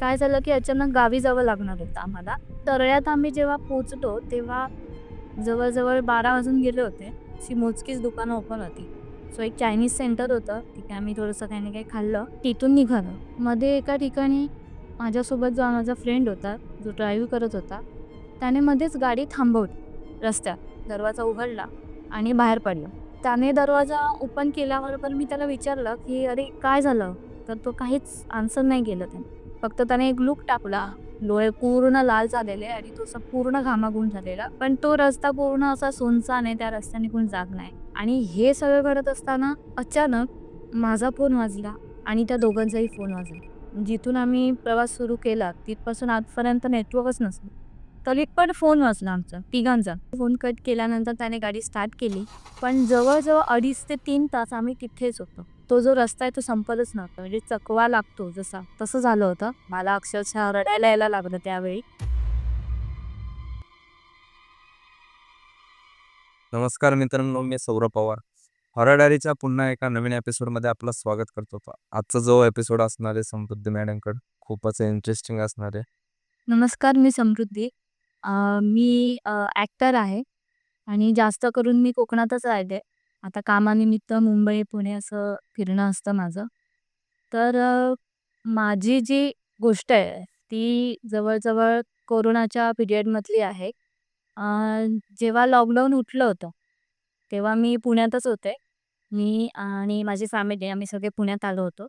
काय झालं की अचानक गावी जावं लागणार होतं आम्हाला. तरळ्यात आम्ही जेव्हा पोचलो तेव्हा जवळजवळ बारा वाजून गेले होते. अशी मोजकीच दुकानं ओपन होती. सो एक चायनीज सेंटर होतं. तिथे आम्ही थोडंसं काही ना काही खाल्लं. तिथून निघालं. मध्ये एका ठिकाणी माझ्यासोबत जो माझा फ्रेंड होता जो ड्राईव्ह करत होता त्याने मध्येच गाडी थांबवली. रस्त्यात. दरवाजा उघडला आणि बाहेर पडलं. त्याने दरवाजा ओपन केल्यावर पण मी त्याला विचारलं की अरे काय झालं? तर तो काहीच आन्सर नाही केलं त्याने. फक्त त्याने एक लुक टाकला. डोळे पूर्ण लाल झालेले आणि तो असा पूर्ण घामाघूम झालेला. पण तो रस्ता पूर्ण असा सोनसान आहे त्या रस्त्याने कोण जात नाही. आणि हे सगळं करत असताना अचानक माझा फोन वाजला आणि त्या दोघांचाही फोन वाजला. जिथून आम्ही प्रवास सुरू केला तिथपासून आजपर्यंत नेटवर्कच नसलं. तरी पण फोन वाजला आमचा तिघांचा. फोन कट केल्यानंतर त्याने गाडी स्टार्ट केली. पण जवळजवळ अडीच ते तीन तास आम्ही तिथेच होतो. तो जो रस्ता आहे तो संपतच नव्हता. म्हणजे चकवा लागतो जसा. तसं झालं होतं. मला अक्षरशः रडायला यायला लागलं त्यावेळी. नमस्कार मित्रांनो मी सौरभ पवार. हॉरर डायरीच्या पुन्हा एका नवीन एपिसोडमध्ये आपलं स्वागत करतो. आजचा जो एपिसोड असणार आहे समृद्धी मॅडमकडे खूपच इंटरेस्टिंग असणार आहे. नमस्कार मी समृद्धी. मी ॲक्टर आहे. आणि जास्त करून मी कोकणातच राहते आता कामानिमित्त मुंबई पुणे असं फिरणं असतं माझं. तर माझी जी गोष्ट आहे ती जवळजवळ कोरोनाच्या पिरियडमधली आहे. जेव्हा लॉकडाऊन उठलं होतं तेव्हा मी पुण्यातच होते. मी आणि माझी फॅमिली आम्ही सगळे पुण्यात आलो होतो.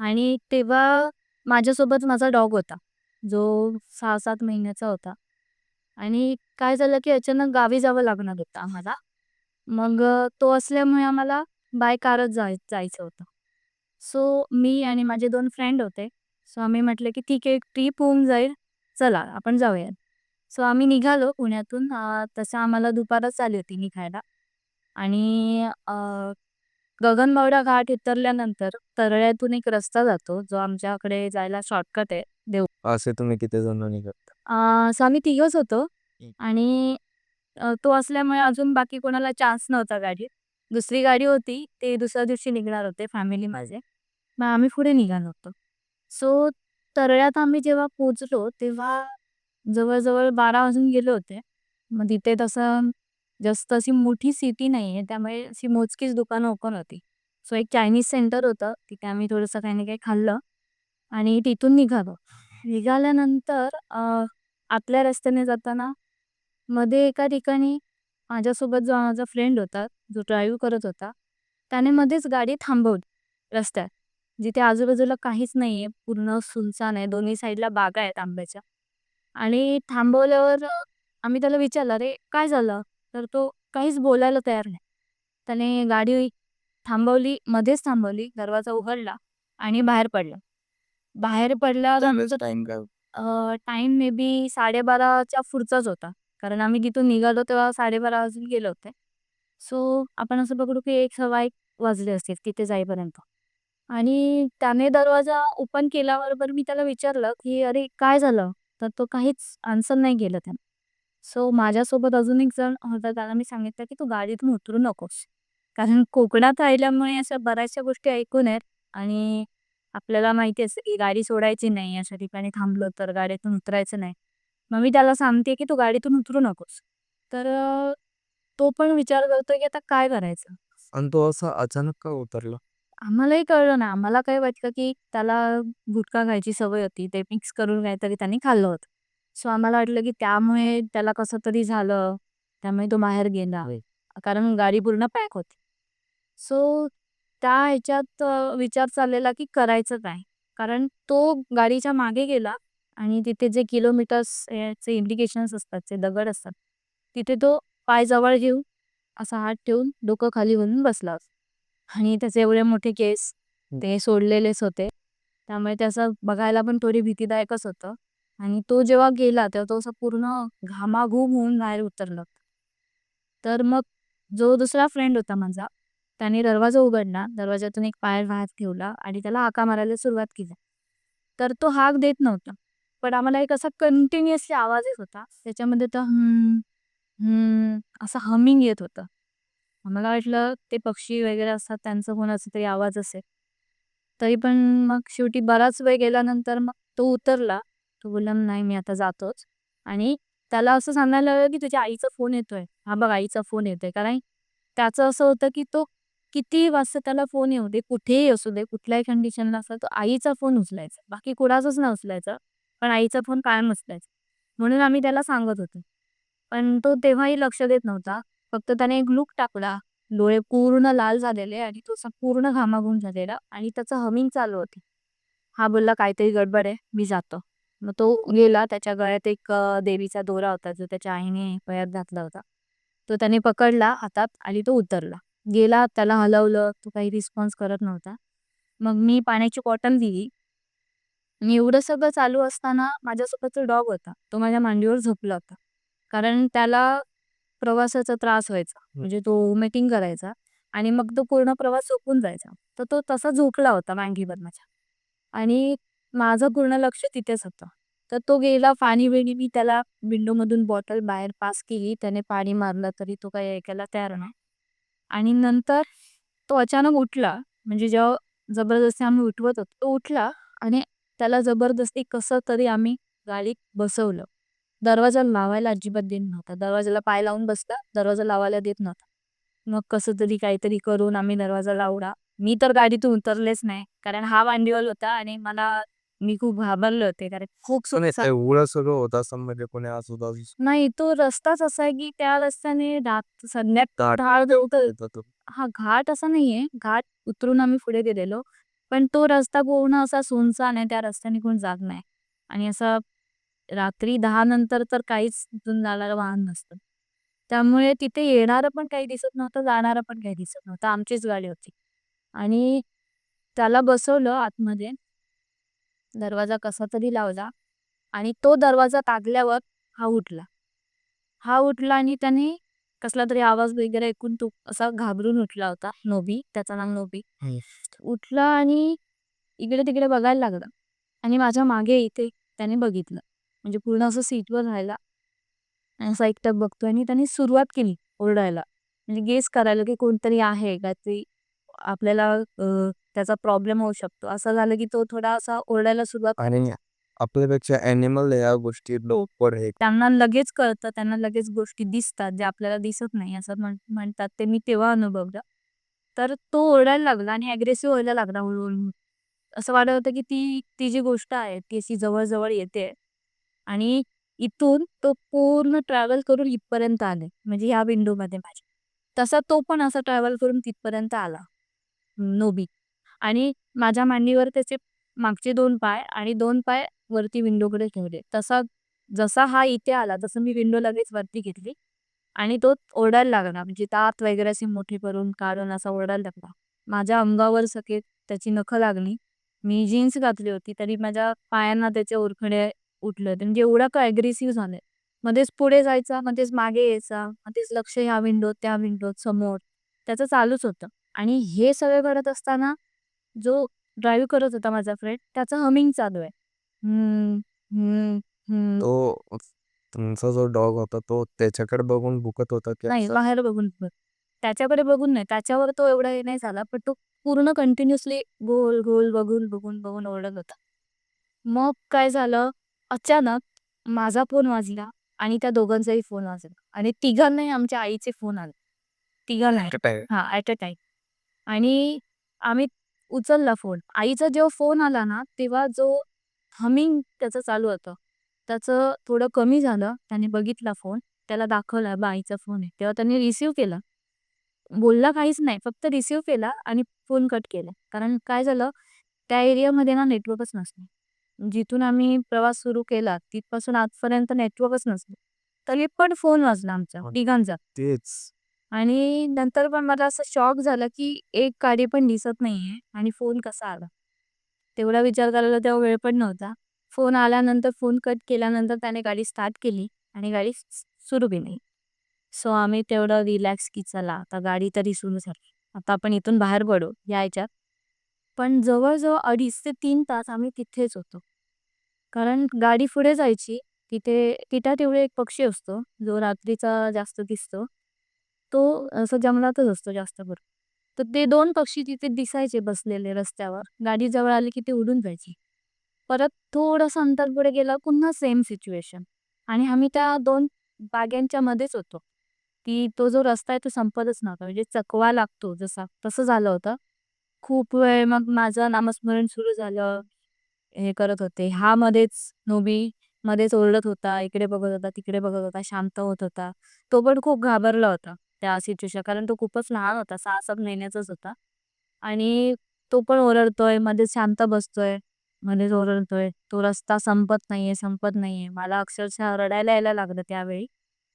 आणि तेव्हा माझ्यासोबत माझा डॉग होता जो सहा सात महिन्याचा होता. आणि काय झालं की अचानक गावी जावं लागणार होतं आम्हाला. मग अ, तो असल्यामुळे आम्हाला बाय कारच जाय जायचं होतं. सो मी आणि माझे दोन फ्रेंड होते. सो आम्ही म्हटलं की ठीक आहे ट्रिप होऊन जाईल. चला आपण जाऊया सो आम्ही निघालो पुण्यातून. अ, तसं आम्हाला दुपारच आली होती निघायला. आणि अ, गगनबावडा घाट उतरल्यानंतर तरळ्यातून एक रस्ता जातो जो आमच्याकडे जायला शॉर्टकट आहे देव असे तुम्ही किती जण निघत? अ, सो आम्ही तिघच होतो. हं. आणि तो असल्यामुळे अजून बाकी कोणाला चान्स नव्हता गाडीत. दुसरी गाडी होती ते दुसऱ्या दिवशी निघणार होते फॅमिली माझे. मग आम्ही पुढे निघालो होतो. सो तरळ्यात आम्ही जेव्हा पोचलो तेव्हा जवळजवळ बारा वाजून गेले होते. मग तिथे तसं जास्त अशी मोठी सिटी नाही आहे त्यामुळे अशी मोजकीच दुकानं ओपन होती. सो एक चायनीज सेंटर होतं तिथे आम्ही थोडंसं काही ना काही खाल्लं आणि तिथून निघालो. निघाल्यानंतर अ, आतल्या रस्त्याने जाताना मध्ये एका ठिकाणी माझ्यासोबत जो माझा फ्रेंड होता जो ड्राईव्ह करत होता त्याने मध्येच गाडी थांबवली रस्त्यात. जिथे आजूबाजूला काहीच नाही आहे पूर्ण सुनसान आहे दोन्ही साईडला बागा आहेत आंब्याच्या. आणि थांबवल्यावर आम्ही त्याला विचारलं अरे काय झालं? तर तो काहीच बोलायला तयार नाही. त्याने गाडी थांबवली मध्येच थांबवली दरवाजा उघडला आणि बाहेर पडला. बाहेर पडला टाइम मे बी साडेबाराच्या पुढचाच होता. कारण आम्ही तिथून निघालो तेव्हा साडेबारा वाजून गेले होते. सो आपण असं पकडू की एक सव्वा एक वाजले असतील तिथे जाईपर्यंत. आणि त्याने दरवाजा ओपन केल्यावर मी त्याला विचारलं की अरे काय झालं? तर तो काहीच आन्सर नाही केलं त्यानं. सो माझ्यासोबत अजून एक जण होता त्याला मी सांगितलं की तू गाडीतून उतरू नकोस. कारण कोकणात राहिल्यामुळे अशा बऱ्याचशा गोष्टी ऐकून आहेत आणि आपल्याला माहिती असते की गाडी सोडायची नाही अशा ठिकाणी थांबलो तर गाडीतून उतरायचं नाही. मग मी त्याला सांगते की तू गाडीतून उतरू नकोस. तर अ, तो पण विचार करतोय की आता काय करायचं? आणि तो असा अचानक का उतरला? आम्हालाही कळलं ना. आम्हाला काय वाटलं की त्याला गुटखा खायची सवय होती. ते मिक्स करून काहीतरी त्यांनी खाल्लं होतं. सो आम्हाला वाटलं की त्यामुळे त्याला कसं तरी झालं. त्यामुळे तो बाहेर गेला. कारण गाडी पूर्ण पॅक होती. सो त्या ह्याच्यात अ, विचार चाललेला की करायचं काय? कारण तो गाडीच्या मागे गेला. आणि तिथे जे किलोमीटर्सचे इंडिकेशन्स असतात जे दगड असतात तिथे तो पाय जवळ घेऊन असा हात ठेवून डोकं खाली घालून बसला. होता. आणि त्याचे एवढे मोठे केस ते सोडलेलेच होते. त्यामुळे त्याचं बघायला पण थोडी भीतीदायकच होतं. आणि तो जेव्हा गेला तेव्हा तो असा पूर्ण घामाघूम होऊन बाहेर उतरला. तर मग जो दुसरा फ्रेंड होता माझा त्याने दरवाजा उघडला. दरवाजातून एक पाय बाहेर ठेवला आणि त्याला हाका मारायला सुरुवात केली. तर तो हाक देत नव्हता. पण आम्हाला एक असा कंटिन्युअसली आवाज येत होता. त्याच्यामध्ये तर हम्म हम्म असं हमिंग येत होतं. आम्हाला वाटलं ते पक्षी वगैरे असतात त्यांचं कोणाचा तरी आवाज असेल. तरी पण मग शेवटी बराच वेळ गेल्यानंतर मग तो उतरला. तो बोलला नाही मी आता जातोच. आणि त्याला असं सांगायला लागलं की तुझ्या आईचा फोन येतोय. हा बघ आईचा फोन येतोय. कारण त्याचं असं होतं की तो किती वाजता त्याला फोन येऊ दे कुठेही असू दे कुठल्याही कंडिशनला असला तो आईचा फोन उचलायचा. बाकी कुणाचाच नाही उचलायचा पण आईचा फोन कायम उचलायचा म्हणून आम्ही त्याला सांगत होतो. पण तो तेव्हाही लक्ष देत नव्हता. फक्त त्याने एक लुक टाकला. डोळे पूर्ण लाल झालेले आणि तो पूर्ण घामाघूम झालेला आणि त्याचं हमिंग चालू होती. हा बोलला काहीतरी गडबड आहे. मी जातो. मग तो गेला. त्याच्या गळ्यात एक देवीचा दोरा होता. जो त्याच्या आईने गळ्यात घातला होता. तो त्याने पकडला हातात आणि तो उतरला. गेला. त्याला हलवलं. तो काही रिस्पॉन्स करत नव्हता. मग मी पाण्याची बॉटल दिली. आणि एवढं सगळं चालू असताना माझ्यासोबत डॉग होता. तो माझ्या मांडीवर झोपला होता. कारण त्याला प्रवासाचा त्रास व्हायचा. म्हणजे तो वोमिटिंग करायचा आणि मग तो पूर्ण प्रवास झोपून जायचा. तर तो तसा झोपला होता मांडीवर माझ्या. आणि माझं पूर्ण लक्ष तिथेच होतं. तर तो गेला पाणी बिणी मी त्याला विंडोमधून बॉटल बाहेर पास केली. त्याने पाणी मारलं तरी तो काही ऐकायला तयार नाही. आणि नंतर तो अचानक उठला. म्हणजे जेव्हा जबरदस्ती आम्ही उठवत होतो तो उठला आणि त्याला जबरदस्ती कसं तरी आम्ही गाडीत बसवलं. दरवाजा लावायला अजिबात देत नव्हता. दरवाजाला पाय लावून बसला. दरवाजा लावायला देत नव्हता. मग कसं तरी काहीतरी करून आम्ही दरवाजा लावला. मी तर गाडीतून उतरलेच नाही. कारण हा मांडीवर होता आणि मला मी खूप घाबरले होते. कारण खूप होत म्हणजे नाही तो रस्ताच असा आहे की त्या रस्त्याने संध्याकाळ. हा घाट असा नाहीये. घाट उतरून आम्ही पुढे गेलेलो. पण तो रस्ता पूर्ण असा सुनसान आहे त्या रस्त्याने कोण जात नाही. आणि असं रात्री दहा नंतर तर काहीच जाणारं वाहन नसतं. त्यामुळे तिथे येणारं पण काही दिसत नव्हतं जाणारं पण काही दिसत नव्हतं. आमचीच गाडी होती. आणि त्याला बसवलं आतमध्ये. दरवाजा कसा तरी लावला आणि तो दरवाजा तागल्यावर हा उठला. हा उठला आणि त्याने कसला तरी आवाज वगैरे ऐकून तो असा घाबरून उठला होता नोबी. त्याचं नाव नोबी. उठला आणि इकडे तिकडे बघायला लागला. आणि माझ्या मागे इथे त्याने बघितलं. म्हणजे पूर्ण असं सीटवर राहिला. आणि असं एकटक बघतोय आणि त्याने सुरुवात केली ओरडायला. म्हणजे गेस करायला की कोणतरी आहे का? ते आपल्याला अं, त्याचा प्रॉब्लेम होऊ शकतो. असं झालं की तो थोडा असा ओरडायला सुरुवात आणि आपल्यापेक्षा अॅनिमल या गोष्टी लवकर हे त्यांना लगेच कळतं त्यांना लगेच गोष्टी दिसतात जे आपल्याला दिसत नाही असं म्हण- म्हणतात ते. मी तेव्हा अनुभवलं. तर तो ओरडायला लागला आणि अग्रेसिव्ह व्हायला लागला हळूहळू. असं वाटत होतं की ती ती जी गोष्ट आहे ती अशी जवळ येते. आणि इथून तो पूर्ण ट्रॅव्हल करून इथपर्यंत आले. म्हणजे ह्या विंडोमध्ये माझ्या तसा तो पण असा ट्रॅव्हल करून तिथपर्यंत आला. नोबी. आणि माझ्या मांडीवर त्याचे मागचे दोन पाय आणि दोन पाय वरती विंडोकडे ठेवले. तसा जसा हा इथे आला तसं मी विंडो लगेच वरती घेतली आणि तो ओरडायला लागला. म्हणजे दात वगैरे असे मोठे करून काढून असा ओरडायला लागला. माझ्या अंगावर सके त्याची नखं लागली. मी जीन्स घातली होती तरी माझ्या पायांना त्याचे ओरखडे उठले होते. म्हणजे एवढा का अग्रेसिव्ह झाले. मध्येच पुढे जायचा मध्येच मागे यायचा मध्येच लक्ष ह्या विंडोत त्या विंडोत समोर. त्याचं चालूच होतं. आणि हे सगळं करत असताना जो ड्राईव्ह करत होता माझा फ्रेंड त्याचं हमिंग चालू आहे. हम्म, हम्म, हम्म. तो तुमचा जो डॉग होता तो त्याच्याकडे बघून भुकत होता की नाही असं? बाहेर बघून बघ त्याच्याकडे बघून नाही. त्याच्यावर तो एवढा हे नाही झाला पण तो पूर्ण कंटिन्युअसली गोल गोल बघून बघून बघून ओरडत होता. मग काय झालं? अचानक माझा फोन वाजला आणि त्या दोघांचाही फोन वाजला आणि तिघांनाही आमच्या आईचे फोन आले. तिघांना? हा ॲट अ टाइम आणि आम्ही उचलला फोन. आईचा जेव्हा फोन आला ना तेव्हा जो हमिंग त्याचं चालू होतं. त्याचं थोडं कमी झालं. त्याने बघितला फोन. त्याला दाखवला बा आईचा फोन आहे. तेव्हा त्यांनी रिसिव्ह केला. बोलला काहीच नाही. फक्त रिसिव्ह केला आणि फोन कट केला. कारण काय झालं? त्या एरियामध्ये ना नेटवर्कच नसतं जिथून आम्ही प्रवास सुरू केला तिथपासून आजपर्यंत नेटवर्कच नसतं तरी पण फोन वाजला आमचा. तिघांचा. तेच. आणि नंतर पण मला असं शॉक झालं की एक गाडी पण दिसत नाहीये आणि फोन कसा आला? तेवढा विचार करायला तेव्हा वेळ पण नव्हता. फोन आल्यानंतर फोन कट केल्यानंतर त्याने गाडी स्टार्ट केली आणि गाडी स- सुरू केली सो आम्ही तेवढं रिलॅक्स की चला आता गाडी तरी सुरू झाली. आता आपण इथून बाहेर पडू या याच्यात. पण जवळजवळ अडीच ते तीन तास आम्ही तिथेच होतो. कारण गाडी पुढे जायची तिथे तिथं तेवढे एक पक्षी असतो जो रात्रीचा जास्त दिसतो. तो असं जंगलातच असतो जास्त करून. तर ते दोन पक्षी तिथे दिसायचे बसलेले रस्त्यावर गाडी जवळ आली की ते उडून जायचे परत थोडंसं अंतर पुढे गेलं पुन्हा सेम सिच्युएशन आणि आम्ही त्या दोन बागांच्या मध्येच होतो. की तो जो रस्ता आहे तो संपतच नव्हता. म्हणजे चकवा लागतो जसा, तसं झालं होतं. खूप वेळ मग माझं नामस्मरण सुरू झालं. हे करत होते. हा मध्येच नोबी मध्येच ओरडत होता, इकडे बघत होता, तिकडे बघत होता, शांत होत होता. तो पण खूप घाबरला होता त्या सिच्युएशन कारण तो खूपच लहान होता, 6-7 महिन्याचाच होता. आणि तो पण ओरडतोय, मध्येच शांत बसतोय, मध्येच ओरडतोय. तो रस्ता संपत नाहीये, संपत नाहीये. मला अक्षरशः रडायला यायला लागलं त्यावेळी.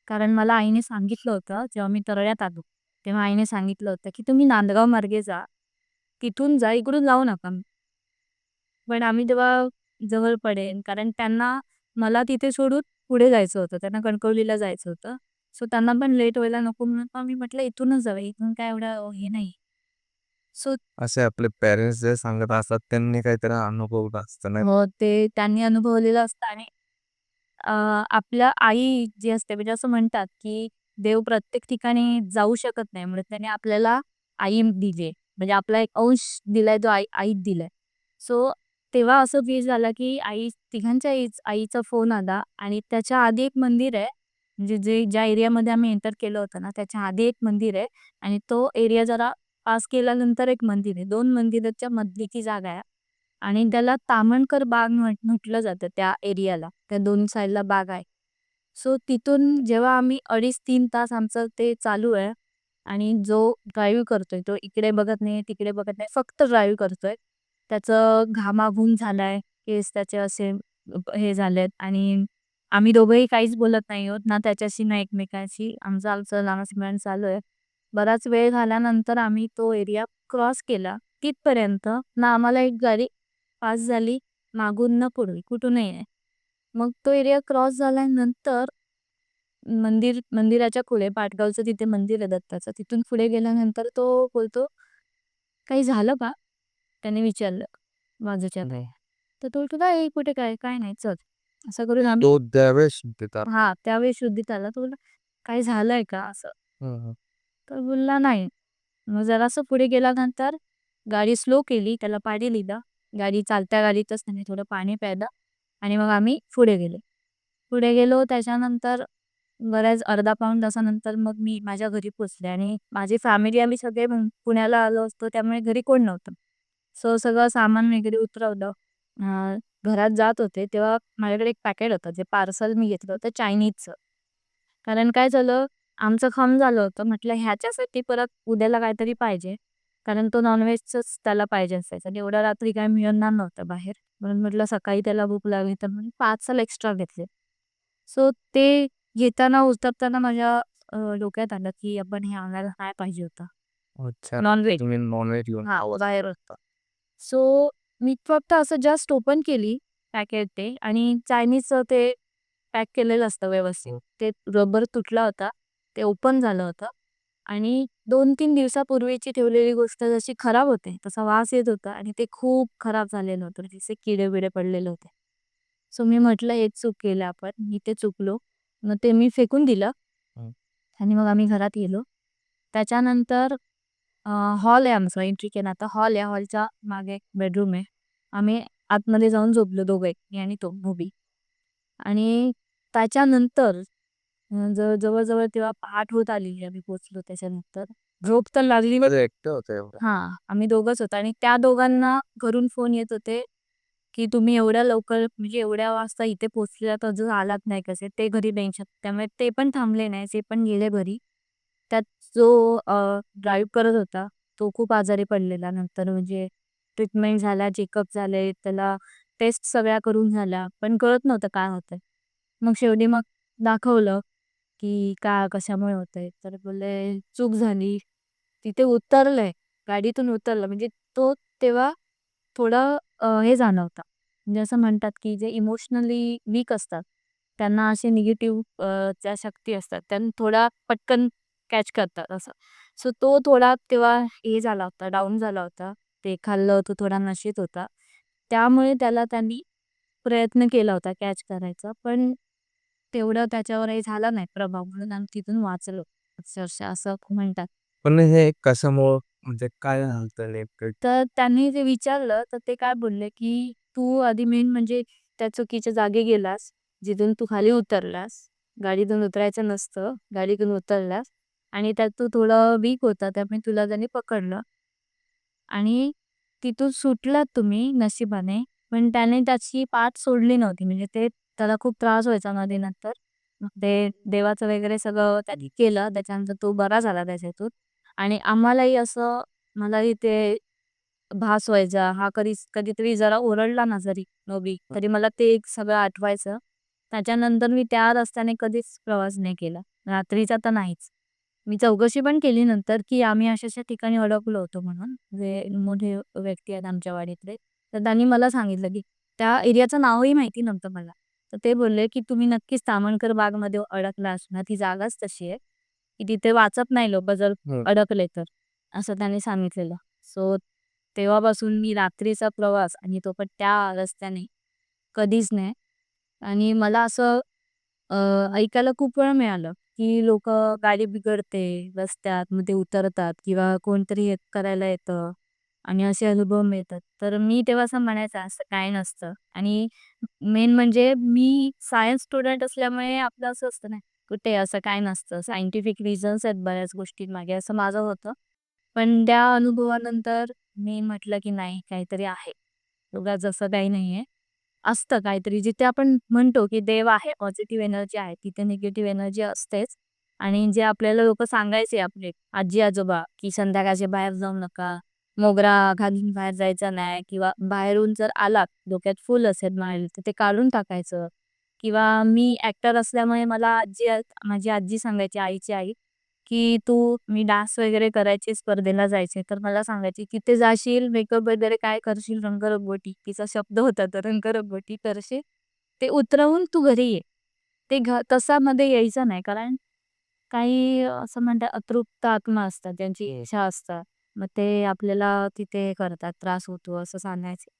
कारण मला आईने सांगितलं होतं, जेव्हा मी तरळ्यात आलो, तेव्हा आईने सांगितलं होतं, की तुम्ही नांदगाव मार्गे जा. तिथून जा, इकडून जाऊ नका. पण आम्ही तेव्हा जवळ पडेन कारण त्यांना मला तिथे सोडून पुढे जायचं होतं. त्यांना कणकवलीला जायचं होतं. सो त्यांना पण लेट व्हायला नको म्हणून मग मी म्हटलं इथूनच जाऊया. इथून काय एवढं हे नाही. सो असे आपले पेरेंट्स जे सांगत असतात त्यांनी काहीतरी अनुभवलं असतं नाही हो, ते त्यांनी अनुभवलेलं असतं आणि अ, आपल्या आई जी असते म्हणजे असं म्हणतात, की देव प्रत्येक ठिकाणी जाऊ शकत नाही. म्हणजे त्याने आपल्याला आई दिली म्हणजे आपला एक अंश दिलाय तो आई आईत दिलाय. सो तेव्हा असं फील झालं, की आई तिघांच्या आईच आईचा फोन आला आणि त्याच्या आधी एक मंदिर आहे. म्हणजे जे ज्या एरियामध्ये आम्ही एंटर केलं होतं ना, त्याच्या आधी एक मंदिर आहे आणि तो एरिया जरा पास केल्यानंतर एक मंदिर आहे. दोन मंदिराच्या मधली ती जागा आहे. आणि त्याला तामणकर बाग म्हट म्हटलं जातं त्या एरियाला. त्या दोन साईडला बाग आहे. सो तिथून जेव्हा आम्ही 2.5-3 तास आमचं ते चालू आहे आणि जो ड्राईव्ह करतोय तो इकडे बघत नाही, तिकडे बघत नाही, फक्त ड्राईव्ह करतोय. त्याचं घामाघूम झालाय, केस त्याचे असे हे झालेत आणि आम्ही दोघंही काहीच बोलत नाही आहोत, ना त्याच्याशी ना एकमेकांशी. आमचं आमचं नामस्मरण चालू आहे. बराच वेळ झाल्यानंतर आम्ही तो एरिया क्रॉस केला. तिथपर्यंत ना आम्हाला एक गाडी पास झाली मागून ना पुढे कुठूनही नाही. मग तो एरिया क्रॉस झाल्यानंतर मंदिर मंदिराच्या पुढे पाटगावचं तिथे मंदिर आहे दत्ताचं. तिथून पुढे गेल्यानंतर तो बोलतो, "काही झालं का?" त्याने विचारलं बाजूच्या. तर तो "नाही, कुठे काय? काय नाही, चल." असं करून आम्ही तो त्यावेळेस तिथं हां, त्यावेळी शुद्धीत आला. तो बोलला, "काही झालंय का?" असं. हं, हं. तर बोलला, "नाही." मग जरासं पुढे गेल्यानंतर गाडी स्लो केली, त्याला पाणी दिलं. गाडी चालत्या गाडीतच त्याने थोडं पाणी प्यायलं आणि मग आम्ही पुढे गेलो. पुढे गेलो त्याच्यानंतर बऱ्याच अर्धा पाऊण तासानंतर मग मी माझ्या घरी पोहोचले आणि माझी फॅमिली आम्ही सगळे पुण्याला आलो असतो त्यामुळे घरी कोण नव्हतं. सो सगळं सामान वगैरे उतरवलं. अ, घरात जात होते तेव्हा माझ्याकडे एक पॅकेट होतं जे पार्सल मी घेतलं होतं चायनीजचं. कारण काय झालं, आमचं खम झालं होतं. म्हटलं ह्याच्यासाठी परत उद्याला काहीतरी पाहिजे. कारण तो नॉन-व्हेजचंच त्याला पाहिजे असायचं आणि एवढ्या रात्री काय मिळणार नव्हतं बाहेर. म्हणून म्हटलं सकाळी त्याला भूक लागली तर म्हणून पार्सल एक्स्ट्रा घेतले. सो ते घेताना उतरताना माझ्या अ, डोक्यात आलं, की आपण हे आणायला नाही पाहिजे होतं. अच्छा. नॉन-व्हेज. तुम्ही नॉन-व्हेज घेऊन हां, बाहेर होतं. सो मी फक्त असं जस्ट ओपन केली पॅकेट ते आणि चायनीजचं ते पॅक केलेलं असतं व्यवस्थित. ते रबर तुटला होता. ते ओपन झालं होतं आणि 2-3 दिवसापूर्वीची ठेवलेली गोष्ट जशी खराब होते, तसा वास येत होता आणि ते खूप खराब झालेलं होतं. जसे किडे-बिडे पडलेले होते. सो मी म्हटलं हेच चूक केलं आपण. मी ते चुकलो. मग ते मी फेकून दिलं हं. आणि मग आम्ही घरात गेलो. त्याच्यानंतर हॉल आहे आमचा एंट्री केला आता हॉल आहे. हॉलच्या मागे एक बेडरूम आहे. आम्ही आतमध्ये जाऊन झोपलो दोघंही, मी आणि तो नोबी. आणि त्याच्यानंतर जवळ जवळ-जवळ तेव्हा पहाट होत आलेली आम्ही पोहोचलो त्याच्यानंतर. झोप तर लागली मध्ये एकटे होते एवढं. हां, आम्ही दोघंच होतो आणि त्या दोघांना घरून फोन येत होते, की तुम्ही एवढ्या लवकर म्हणजे एवढ्या वाजता इथे पोहोचलात अजून आलात नाही कसे. ते घरी टेन्शन त्यामुळे ते पण थांबले नाही. ते पण गेले घरी. त्यात जो ड्राईव्ह करत होता, तो खूप आजारी पडलेला नंतर म्हणजे ट्रीटमेंट झाल्या, चेकअप झाले, त्याला टेस्ट सगळ्या करून झाल्या, पण कळत नव्हतं काय होतंय. मग शेवटी मग दाखवलं, की का कशामुळे होतंय. तर बोलले चूक झाली. तिथे उतरलंय, गाडीतून उतरलं म्हणजे तो तेव्हा थोडा हे जाणवता म्हणजे असं म्हणतात, की जे इमोशनली वीक असतात, त्यांना असे निगेटिव्ह ज्या शक्ती असतात, त्यांना थोडा पटकन कॅच करतात असं. सो तो थोडा तेव्हा हे झाला होता, डाऊन झाला होता. ते खाल्लं तो थोडा नशेत होता. त्यामुळे त्याला त्यांनी प्रयत्न केला होता कॅच करायचा. पण तेवढं त्याच्यावर हे झाला नाही प्रभाव म्हणून आम्ही तिथून वाचलो. अक्षरशः असं म्हणतात. पण हे कशामुळं म्हणजे काय झालं नेमकं? तर त्यांनी जे विचारलं तर ते काय बोलले, की तू आधी मेन म्हणजे त्या चुकीच्या जागी गेलास, जिथून तू खाली उतरलास. गाडीतून उतरायचं नसतं. गाडीतून उतरलास आणि त्यात तू थोडं वीक होता त्यामुळे तुला त्याने पकडलं. आणि तिथून सुटलात तुम्ही नशिबाने. पण त्याने त्याची पाठ सोडली नव्हती. म्हणजे ते त्याला खूप त्रास व्हायचा मध्ये नंतर. मग ते देवाचं वगैरे सगळं त्यांनी केलं. त्याच्यानंतर तो बरा झाला त्याच्यातून. आणि आम्हालाही असं मलाही ते भास व्हायचा. हा कधी कधीतरी जरा ओरडला ना जरी नोबी, तरी मला ते एक सगळं आठवायचं. त्याच्यानंतर मी त्या रस्त्याने कधीच प्रवास नाही केला. रात्रीचा तर नाहीच. मी चौकशी पण केली नंतर, की आम्ही अशा-अशा ठिकाणी अडकलो होतो म्हणून. जे मोठे व्यक्ती आहेत आमच्या वाडीतले. तर त्यांनी मला सांगितलं, की त्या एरियाचं नावही माहिती नव्हतं मला. तर ते बोलले, की तुम्ही नक्कीच तामणकर बागमध्ये अडकला असणार. ती जागाच तशी आहे, की तिथे वाचत नाही लोकं जर हं. अडकले तर. असं त्यांनी सांगितलेलं. सो तेव्हापासून मी रात्रीचा प्रवास आणि तो पण त्या रस्त्याने कधीच नाही. आणि मला असं अ, ऐकायला खूप वेळा मिळालं, की लोक गाडी बिघडते रस्त्यात, मग ते उतरतात किंवा कोणतरी हे करायला येतं आणि असे अनुभव मिळतात. तर मी तेव्हा असं म्हणायचं असं काही नसतं. आणि मेन म्हणजे मी सायन्स स्टुडंट असल्यामुळे आपलं असं असतं ना, कुठे असं काही नसतं. सायंटिफिक रिझन्स आहेत बऱ्याच गोष्टींमागे असं माझं होतं. पण त्या अनुभवानंतर मी म्हटलं, की नाही काहीतरी आहे. उगाच असं काही नाहीये. असतं काहीतरी जिथे आपण म्हणतो, की देव आहे, पॉझिटिव्ह एनर्जी आहे. तिथे निगेटिव्ह एनर्जी असतेच. आणि जे आपल्याला लोक सांगायचे आपले आजी-आजोबा, की संध्याकाळचे बाहेर जाऊ नका. मोगरा घालून बाहेर जायचा नाही किंवा बाहेरून जर आलात, डोक्यात फुल असेल माळेल, तर ते काढून टाकायचं. किंवा मी ऍक्टर असल्यामुळे मला आजी माझी आजी सांगायची, आईची आई, की तू मी डान्स वगैरे करायचे, स्पर्धेला जायचे. तर मला सांगायची, "तिथे जाशील, मेकअप वगैरे काय करशील, रंगरंगोटी." तिचा शब्द होता तो रंगरंगोटी करशील. ते उतरवून तू घरी ये. ते घ तसा मध्ये यायचं नाही. कारण काही असं म्हणतात अतृप्त आत्मा असतात, त्यांची इच्छा असतात. मग ते आपल्याला तिथे हे करतात, त्रास होतो असं सांगायचे.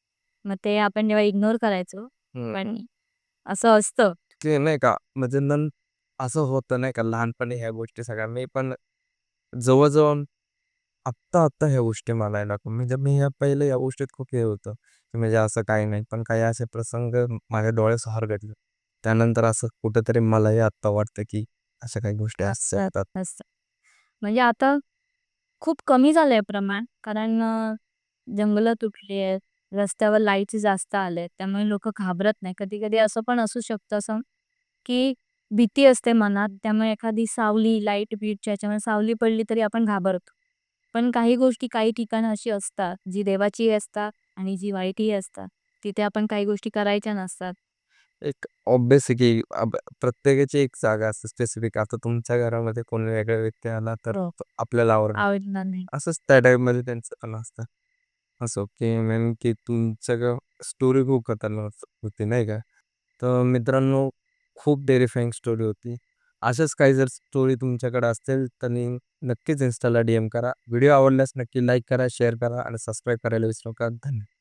मग ते आपण जेव्हा इग्नोर करायचो, हं. पण असं असतं. ते नाही का म्हणजे नं असं होतं नाही का लहानपणी ह्या गोष्टी सगळ्या मी पण जवळ-जवळ आत्ता-आत्ता ह्या गोष्टी मला यायला लागल्या. म्हणजे मी ह्या पहिले या गोष्टीत खूप हे होतं, की म्हणजे असं काही नाही. पण काही असे प्रसंग माझ्या डोळ्यासमोर घडले. त्यानंतर असं कुठेतरी मलाही आत्ता वाटतं, की अशा काही गोष्टी असू असतात. असतात. म्हणजे आता खूप कमी झालंय प्रमाण. कारण अ, जंगलं तुटली आहेत. रस्त्यावर लाईट्स जास्त आल्यात. त्यामुळे लोकं घाबरत नाही. कधी-कधी असं पण असू शकतं असं, की भीती असते मनात. त्यामुळे एखादी सावली, लाईट-बीटच्या ह्याच्यामुळे सावली पडली तरी आपण घाबरतो. पण काही गोष्टी, काही ठिकाणं अशी असतात, जी देवाचीही असतात आणि जी वाईटही असतात. तिथे आपण काही गोष्टी करायच्या नसतात. एक ऑब्व्हियस आहे, की अब प्रत्येकाची एक जागा असते स्पेसिफिक. आता तुमच्या घरामध्ये कोणी वेगळा व्यक्ती आला तर हो. आपल्याला आवडणार. आवडणार नाही. असंच त्या टाईपमध्ये त्यांचं पण असतं. असो, की मेन की तुमचं स्टोरी खूप खतरनाक होती नाही का? तर मित्रांनो, खूप टेरिफाइंग स्टोरी होती. अशाच काही जर स्टोरी तुमच्याकडे असतील तर नक्कीच इन्स्टाला डी-एम करा. व्हिडिओ आवडल्यास नक्की लाईक करा, शेअर करा आणि सबस्क्राईब करायला विसरू नका. धन्यवाद.